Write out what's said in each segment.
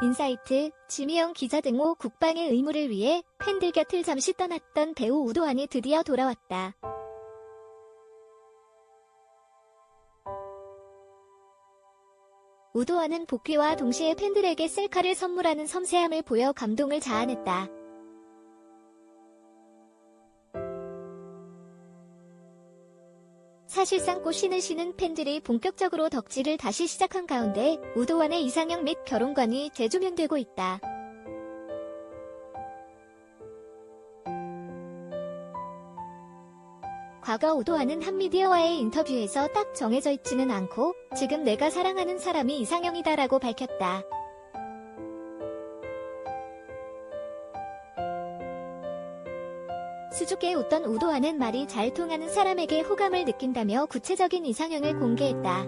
인사이트, 지미영 기자 등호 국방의 의무를 위해 팬들 곁을 잠시 떠났던 배우 우도환이 드디어 돌아왔다. 우도환은 복귀와 동시에 팬들에게 셀카를 선물하는 섬세함을 보여 감동을 자아냈다. 사실상 꽃신을 신은 팬들이 본격적으로 덕질을 다시 시작한 가운데 우도환의 이상형 및 결혼관이 재조명되고 있다. 과거 우도환은 한 미디어와의 인터뷰에서 딱 정해져 있지는 않고 지금 내가 사랑하는 사람이 이상형이다라고 밝혔다. 수줍게 웃던 우도환은 말이 잘 통하는 사람에게 호감을 느낀다며 구체적인 이상형을 공개했다.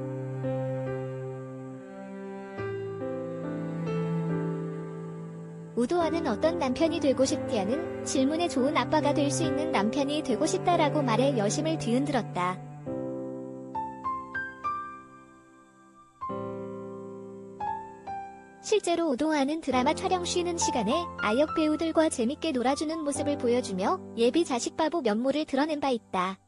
우도환은 어떤 남편이 되고 싶냐는 질문에 좋은 아빠가 될 수 있는 남편이 되고 싶다라고 말해 여심을 뒤흔들었다. 실제로 우도환은 드라마 촬영 쉬는 시간에 아역 배우들과 재밌게 놀아주는 모습을 보여주며 예비 자식 바보 면모를 드러낸 바 있다.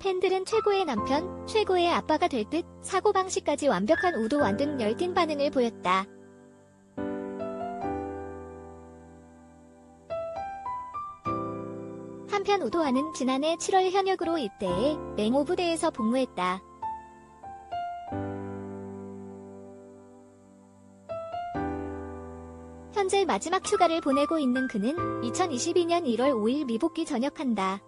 팬들은 최고의 남편, 최고의 아빠가 될 듯 사고방식까지 완벽한 우도환 등 열띤 반응을 보였다. 한편 우도환은 지난해 7월 현역으로 입대해 맹호부대에서 복무했다. 현재 마지막 휴가를 보내고 있는 그는 2022년 1월 5일 미복귀 전역한다.